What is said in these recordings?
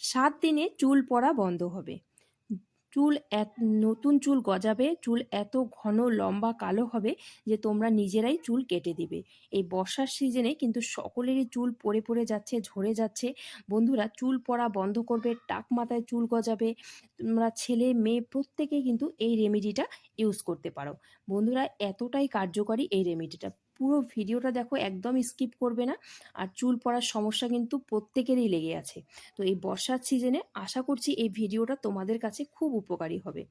সাত দিনে চুল পড়া বন্ধ হবে। চুল এক, নতুন চুল গজাবে, চুল এত ঘন, লম্বা, কালো হবে যে তোমরা নিজেরাই চুল কেটে দিবে। এই বর্ষার সিজনে কিন্তু সকলেরই চুল পড়ে পড়ে যাচ্ছে, ঝরে যাচ্ছে। বন্ধুরা, চুল পড়া বন্ধ করবে, টাক মাথায় চুল গজাবে। তোমরা ছেলে, মেয়ে প্রত্যেকে কিন্তু এই রেমেডিটা ইউজ করতে পারো। বন্ধুরা, এতটাই কার্যকরী এই রেমেডিটা পুরো ভিডিওটা দেখো একদম স্কিপ করবে না। আর চুল পড়ার সমস্যা কিন্তু প্রত্যেকেরই লেগে আছে। তো এই বর্ষার সিজনে আশা করছি এই ভিডিওটা তোমাদের কাছে খুব উপকারী হবে।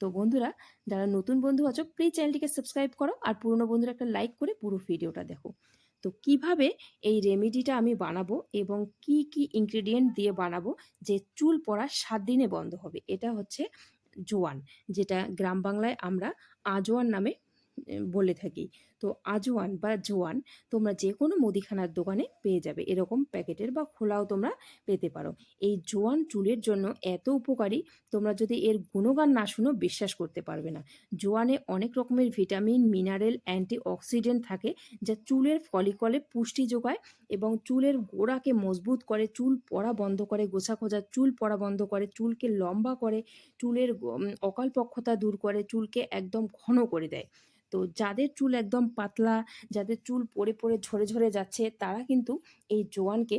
তো বন্ধুরা, যারা নতুন বন্ধু আছো প্লিজ চ্যানেলটিকে সাবস্ক্রাইব করো আর পুরনো বন্ধুরা একটা লাইক করে পুরো ভিডিওটা দেখো। তো কীভাবে এই রেমেডিটা আমি বানাবো এবং কি কি ইনগ্রেডিয়েন্ট দিয়ে বানাবো যে চুল পড়া সাত দিনে বন্ধ হবে? এটা হচ্ছে জোয়ান, যেটা গ্রাম বাংলায় আমরা আজোয়ান নামে বলে থাকি। তো আজওয়ান বা জোয়ান তোমরা যে কোনো মুদিখানার দোকানে পেয়ে যাবে। এরকম প্যাকেটের বা খোলাও তোমরা পেতে পারো। এই জোয়ান চুলের জন্য এত উপকারী, তোমরা যদি এর গুণগান না শুনো, বিশ্বাস করতে পারবে না। জোয়ানে অনেক রকমের ভিটামিন, মিনারেল অ্যান্টি অক্সিডেন্ট থাকে যা চুলের ফলিকলে পুষ্টি যোগায় এবং চুলের গোড়াকে মজবুত করে, চুল পড়া বন্ধ করে, গোছা খোঁজা চুল পড়া বন্ধ করে, চুলকে লম্বা করে, চুলের অকালপক্ষতা দূর করে, চুলকে একদম ঘন করে দেয়। তো যাদের চুল একদম পাতলা, যাদের চুল পড়ে পড়ে, ঝরে ঝরে যাচ্ছে, তারা কিন্তু এই জোয়ানকে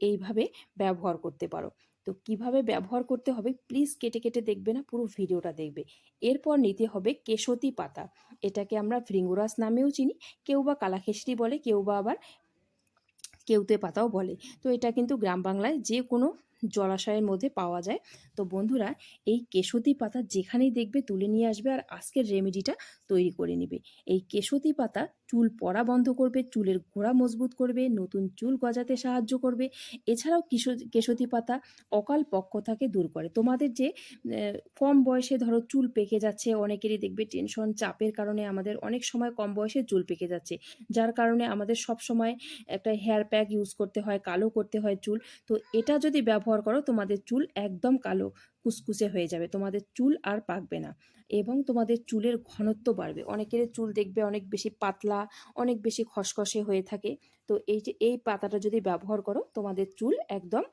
এইভাবে ব্যবহার করতে পারো। তো কীভাবে ব্যবহার করতে হবে? প্লিজ কেটে কেটে দেখবে না, পুরো ভিডিওটা দেখবে। এরপর নিতে হবে কেশতি পাতা। এটাকে আমরা ভৃঙ্গরাজ নামেও চিনি, কেউ বা কালাখেসরি বলে, কেউ বা আবার কেউতে পাতাও বলে। তো এটা কিন্তু গ্রাম বাংলায় যে কোনো জলাশয়ের মধ্যে পাওয়া যায়। তো বন্ধুরা, এই কেশতি পাতা যেখানেই দেখবে তুলে নিয়ে আসবে আর আজকের রেমেডিটা তৈরি করে নেবে। এই কেশতি পাতা চুল পড়া বন্ধ করবে, চুলের গোড়া মজবুত করবে, নতুন চুল গজাতে সাহায্য করবে। এছাড়াও কিশো, কেশতি পাতা অকাল পক্কতাকে দূর করে। তোমাদের যে কম বয়সে ধরো চুল পেকে যাচ্ছে, অনেকেরই দেখবে টেনশন চাপের কারণে আমাদের অনেক সময় কম বয়সে চুল পেকে যাচ্ছে। যার কারণে আমাদের সব সময় একটা হেয়ার প্যাক ইউজ করতে হয়, কালো করতে হয় চুল। তো এটা যদি ব্যবহার করো, তোমাদের চুল একদম কালো, কুসকুসে হয়ে যাবে। তোমাদের চুল আর পাকবে না এবং তোমাদের চুলের ঘনত্ব বাড়বে। অনেকের চুল দেখবে অনেক বেশি পাতলা, অনেক বেশি খসখসে হয়ে থাকে। তো এই যে, এই পাতাটা যদি ব্যবহার করো, তোমাদের চুল একদম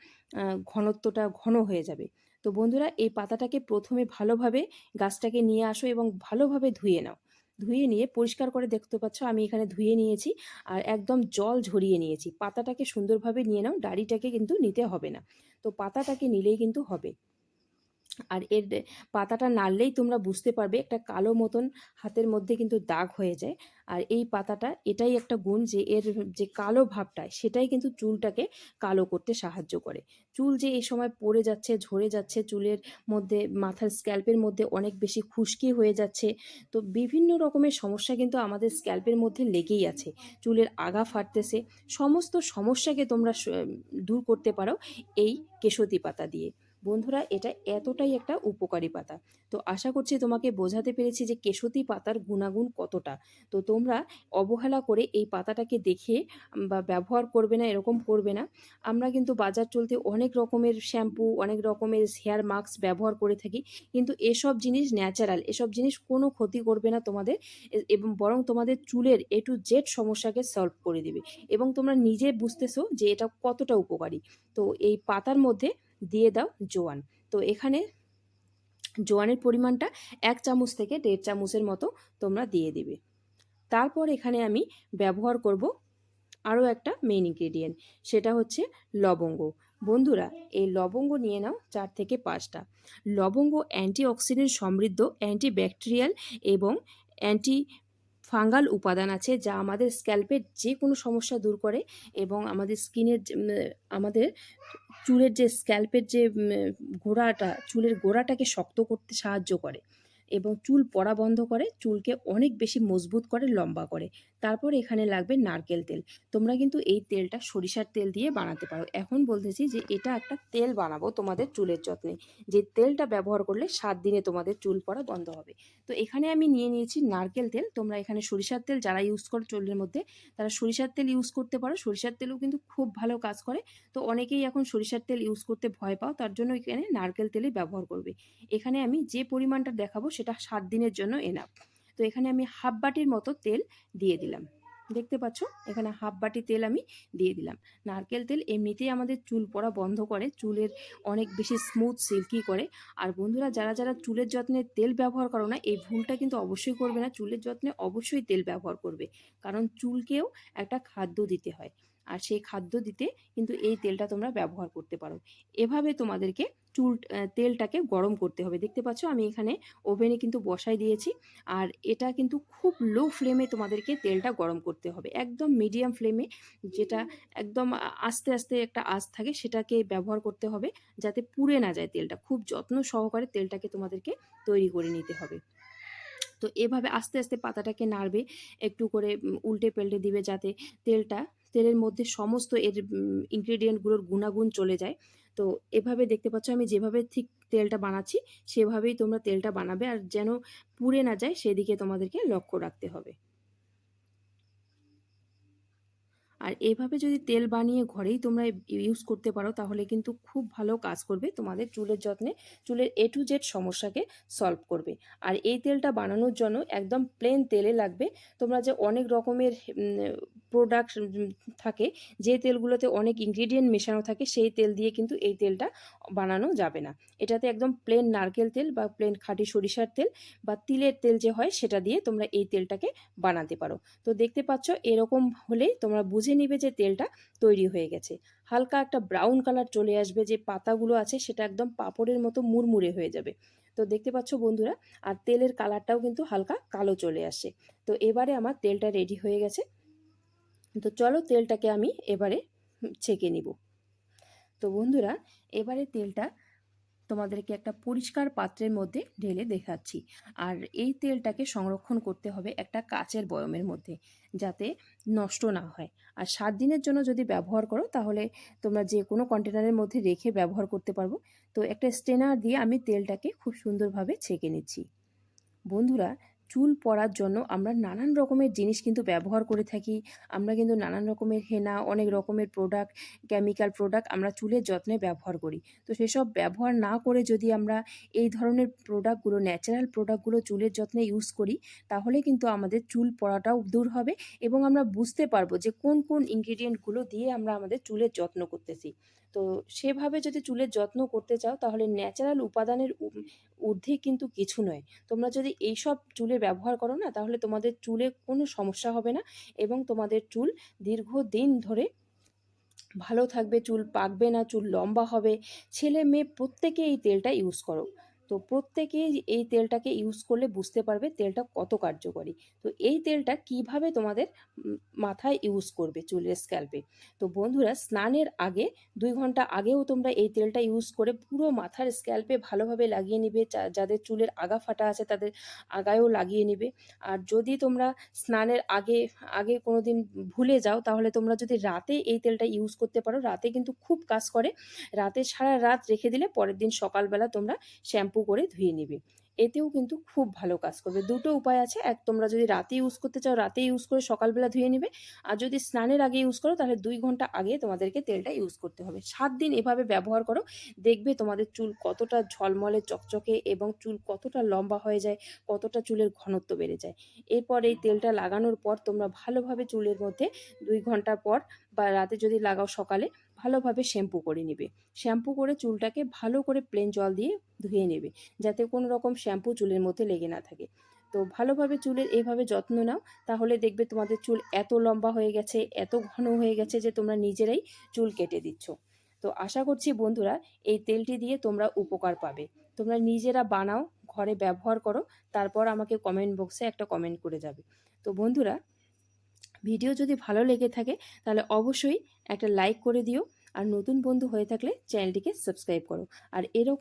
ঘনত্বটা ঘন হয়ে যাবে। তো বন্ধুরা, এই পাতাটাকে প্রথমে ভালোভাবে গাছটাকে নিয়ে আসো এবং ভালোভাবে ধুয়ে নাও। ধুয়ে নিয়ে পরিষ্কার করে দেখতে পাচ্ছ, আমি এখানে ধুয়ে নিয়েছি আর একদম জল ঝরিয়ে নিয়েছি। পাতাটাকে সুন্দরভাবে নিয়ে নাও, ডাড়িটাকে কিন্তু নিতে হবে না। তো পাতাটাকে নিলেই কিন্তু হবে। আর এর পাতাটা নাড়লেই তোমরা বুঝতে পারবে একটা কালো মতন হাতের মধ্যে কিন্তু দাগ হয়ে যায়। আর এই পাতাটা এটাই একটা গুণ যে এর যে কালো ভাবটা, সেটাই কিন্তু চুলটাকে কালো করতে সাহায্য করে। চুল যে এই সময় পড়ে যাচ্ছে, ঝরে যাচ্ছে, চুলের মধ্যে, মাথার স্ক্যাল্পের মধ্যে অনেক বেশি খুশকি হয়ে যাচ্ছে, তো বিভিন্ন রকমের সমস্যা কিন্তু আমাদের স্ক্যাল্পের মধ্যে লেগেই আছে। চুলের আগা ফাটতেছে, সমস্ত সমস্যাকে তোমরা দূর করতে পারো এই কেশতি পাতা দিয়ে। বন্ধুরা, এটা এতটাই একটা উপকারী পাতা। তো আশা করছি তোমাকে বোঝাতে পেরেছি যে কেশতি পাতার গুণাগুণ কতটা। তো তোমরা অবহেলা করে এই পাতাটাকে দেখে বা ব্যবহার করবে না, এরকম করবে না। আমরা কিন্তু বাজার চলতে অনেক রকমের শ্যাম্পু, অনেক রকমের হেয়ার মাস্ক ব্যবহার করে থাকি। কিন্তু এসব জিনিস ন্যাচারাল, এসব জিনিস কোনো ক্ষতি করবে না তোমাদের এবং বরং তোমাদের চুলের এ টু জেড সমস্যাকে সলভ করে দেবে। এবং তোমরা নিজে বুঝতেছো যে এটা কতটা উপকারী। তো এই পাতার মধ্যে দিয়ে দাও জোয়ান। তো এখানে জোয়ানের পরিমাণটা এক চামচ থেকে দেড় চামচের মতো তোমরা দিয়ে দিবে। তারপর এখানে আমি ব্যবহার করব আরও একটা মেইন ইনগ্রেডিয়েন্ট সেটা হচ্ছে লবঙ্গ। বন্ধুরা, এই লবঙ্গ নিয়ে নাও চার থেকে পাঁচটা। লবঙ্গ অ্যান্টিঅক্সিডেন্ট সমৃদ্ধ অ্যান্টিব্যাকটেরিয়াল এবং অ্যান্টি ফাঙ্গাল উপাদান আছে যা আমাদের স্ক্যাল্পের যে কোনো সমস্যা দূর করে এবং আমাদের স্কিনের আমাদের চুলের যে স্ক্যাল্পের যে গোড়াটা, চুলের গোড়াটাকে শক্ত করতে সাহায্য করে। এবং চুল পড়া বন্ধ করে, চুলকে অনেক বেশি মজবুত করে, লম্বা করে। তারপর এখানে লাগবে নারকেল তেল। তোমরা কিন্তু এই তেলটা সরিষার তেল দিয়ে বানাতে পারো। এখন বলতেছি যে এটা একটা তেল বানাবো তোমাদের চুলের যত্নে। যে তেলটা ব্যবহার করলে সাত দিনে তোমাদের চুল পড়া বন্ধ হবে। তো এখানে আমি নিয়ে নিয়েছি নারকেল তেল। তোমরা এখানে সরিষার তেল যারা ইউজ করো চুলের মধ্যে, তারা সরিষার তেল ইউজ করতে পারো। সরিষার তেলও কিন্তু খুব ভালো কাজ করে। তো অনেকেই এখন সরিষার তেল ইউজ করতে ভয় পাও, তার জন্য এখানে নারকেল তেলই ব্যবহার করবে। এখানে আমি যে পরিমাণটা দেখাবো সেটা সাত দিনের জন্য এনাফ তো এখানে আমি হাফ বাটির মতো তেল দিয়ে দিলাম। দেখতে পাচ্ছ? এখানে হাফ বাটি তেল আমি দিয়ে দিলাম। নারকেল তেল এমনিতেই আমাদের চুল পড়া বন্ধ করে, চুলের অনেক বেশি স্মুথ সিল্কি করে। আর বন্ধুরা, যারা যারা চুলের যত্নে তেল ব্যবহার করো না, এই ভুলটা কিন্তু অবশ্যই করবে না। চুলের যত্নে অবশ্যই তেল ব্যবহার করবে। কারণ চুলকেও একটা খাদ্য দিতে হয়। আর সেই খাদ্য দিতে কিন্তু এই তেলটা তোমরা ব্যবহার করতে পারো। এভাবে তোমাদেরকে চুল তেলটাকে গরম করতে হবে। দেখতে পাচ্ছ আমি এখানে ওভেনে কিন্তু বসাই দিয়েছি। আর এটা কিন্তু খুব লো ফ্লেমে তোমাদেরকে তেলটা গরম করতে হবে। একদম মিডিয়াম ফ্লেমে যেটা একদম আস্তে আস্তে একটা আঁচ থাকে সেটাকে ব্যবহার করতে হবে যাতে পুড়ে না যায় তেলটা। খুব যত্ন সহকারে তেলটাকে তোমাদেরকে তৈরি করে নিতে হবে। তো এভাবে আস্তে আস্তে পাতাটাকে নাড়বে, একটু করে উল্টে পাল্টে দিবে যাতে তেলটা তেলের মধ্যে সমস্ত এর ইনগ্রেডিয়েন্টগুলোর গুণাগুণ চলে যায়। তো এভাবে দেখতে পাচ্ছ আমি যেভাবে ঠিক তেলটা বানাচ্ছি, সেভাবেই তোমরা তেলটা বানাবে। আর যেন পুড়ে না যায়, সেদিকে তোমাদেরকে লক্ষ্য রাখতে হবে। আর এভাবে যদি তেল বানিয়ে ঘরেই তোমরা ইউজ করতে পারো, তাহলে কিন্তু খুব ভালো কাজ করবে তোমাদের চুলের যত্নে, চুলের এ টু জেড সমস্যাকে সলভ করবে। আর এই তেলটা বানানোর জন্য একদম প্লেন তেলে লাগবে। তোমরা যে অনেক রকমের প্রোডাক্ট থাকে, যে তেলগুলোতে অনেক ইনগ্রিডিয়েন্ট মেশানো থাকে, সেই তেল দিয়ে কিন্তু এই তেলটা বানানো যাবে না। এটাতে একদম প্লেন নারকেল তেল বা প্লেন খাঁটি সরিষার তেল বা তিলের তেল যে হয়, সেটা দিয়ে তোমরা এই তেলটাকে বানাতে পারো। তো দেখতে পাচ্ছ, এরকম হলেই তোমরা বুঝে নিবে যে তেলটা, তৈরি হয়ে গেছে। হালকা একটা ব্রাউন কালার চলে আসবে যে পাতাগুলো আছে, সেটা একদম পাপড়ের মতো মুড়মুড়ে হয়ে যাবে। তো দেখতে পাচ্ছ বন্ধুরা, আর তেলের কালারটাও কিন্তু হালকা কালো চলে আসে। তো এবারে আমার তেলটা রেডি হয়ে গেছে। তো চলো তেলটাকে আমি এবারে ছেঁকে নিব। তো বন্ধুরা, এবারে তেলটা তোমাদেরকে একটা পরিষ্কার পাত্রের মধ্যে ঢেলে দেখাচ্ছি। আর এই তেলটাকে সংরক্ষণ করতে হবে একটা কাচের বয়মের মধ্যে, যাতে নষ্ট না হয়। আর সাত দিনের জন্য যদি ব্যবহার করো, তাহলে তোমরা যে কোনো কন্টেনারের মধ্যে রেখে ব্যবহার করতে পারব। তো একটা স্টেনার দিয়ে আমি তেলটাকে খুব সুন্দরভাবে ছেঁকে নিচ্ছি। বন্ধুরা চুল পড়ার জন্য আমরা নানান রকমের জিনিস কিন্তু ব্যবহার করে থাকি। আমরা কিন্তু নানান রকমের হেনা, অনেক রকমের প্রোডাক্ট কেমিক্যাল প্রোডাক্ট আমরা চুলের যত্নে ব্যবহার করি। তো সেসব ব্যবহার না করে যদি আমরা এই ধরনের প্রোডাক্টগুলো ন্যাচারাল প্রোডাক্টগুলো চুলের যত্নে ইউজ করি, তাহলে কিন্তু আমাদের চুল পড়াটাও দূর হবে এবং আমরা বুঝতে পারব যে কোন কোন ইনগ্রিডিয়েন্টগুলো দিয়ে আমরা আমাদের চুলের যত্ন করতেছি। তো সেভাবে যদি চুলের যত্ন করতে চাও, তাহলে ন্যাচারাল উপাদানের ঊর্ধ্বে কিন্তু কিছু নয়। তোমরা যদি এইসব চুলে ব্যবহার করো না, তাহলে তোমাদের চুলে কোনো সমস্যা হবে না এবং তোমাদের চুল দীর্ঘদিন ধরে ভালো থাকবে, চুল পাকবে না, চুল লম্বা হবে। ছেলে মেয়ে প্রত্যেকে এই তেলটা ইউজ করো। তো প্রত্যেকেই এই তেলটাকে ইউজ করলে বুঝতে পারবে তেলটা কত কার্যকরী। তো এই তেলটা কীভাবে তোমাদের মাথায় ইউজ করবে চুলের স্ক্যাল্পে তো বন্ধুরা, স্নানের আগে দুই ঘণ্টা আগেও তোমরা এই তেলটা ইউজ করে পুরো মাথার স্ক্যাল্পে ভালোভাবে লাগিয়ে নিবে যাদের চুলের আগা ফাটা আছে তাদের আগায়ও লাগিয়ে নিবে। আর যদি তোমরা স্নানের আগে আগে কোনো দিন ভুলে যাও, তাহলে তোমরা যদি রাতে এই তেলটা ইউজ করতে পারো, রাতে কিন্তু খুব কাজ করে। রাতে সারা রাত রেখে দিলে পরের দিন সকালবেলা তোমরা শ্যাম্পু করে ধুয়ে নিবে। এতেও কিন্তু খুব ভালো কাজ করবে। দুটো উপায় আছে। এক, তোমরা যদি রাতে ইউজ করতে চাও, রাতে ইউজ করে সকালবেলা ধুয়ে নেবে। আর যদি স্নানের আগে ইউজ করো, তাহলে দুই ঘণ্টা আগে তোমাদেরকে তেলটা ইউজ করতে হবে। সাত দিন এভাবে ব্যবহার করো। দেখবে তোমাদের চুল কতটা ঝলমলে, চকচকে এবং চুল কতটা লম্বা হয়ে যায়, কতটা চুলের ঘনত্ব বেড়ে যায়। এরপর এই তেলটা লাগানোর পর তোমরা ভালোভাবে চুলের মধ্যে দুই ঘণ্টা পর বা রাতে যদি লাগাও সকালে, ভালোভাবে শ্যাম্পু করে নেবে। শ্যাম্পু করে চুলটাকে ভালো করে প্লেন জল দিয়ে ধুয়ে নেবে, যাতে কোনো রকম শ্যাম্পু চুলের মধ্যে লেগে না থাকে। তো ভালোভাবে চুলের এইভাবে যত্ন নাও, তাহলে দেখবে তোমাদের চুল এত লম্বা হয়ে গেছে, এত ঘন হয়ে গেছে যে তোমরা নিজেরাই চুল কেটে দিচ্ছ। তো আশা করছি বন্ধুরা, এই তেলটি দিয়ে তোমরা উপকার পাবে। তোমরা নিজেরা বানাও, ঘরে ব্যবহার করো, তারপর আমাকে কমেন্ট বক্সে একটা কমেন্ট করে যাবে। তো বন্ধুরা ভিডিও যদি ভালো লেগে থাকে, তাহলে অবশ্যই একটা লাইক করে দিও। আর নতুন বন্ধু হয়ে থাকলে চ্যানেলটিকে সাবস্ক্রাইব করো। আর এরকম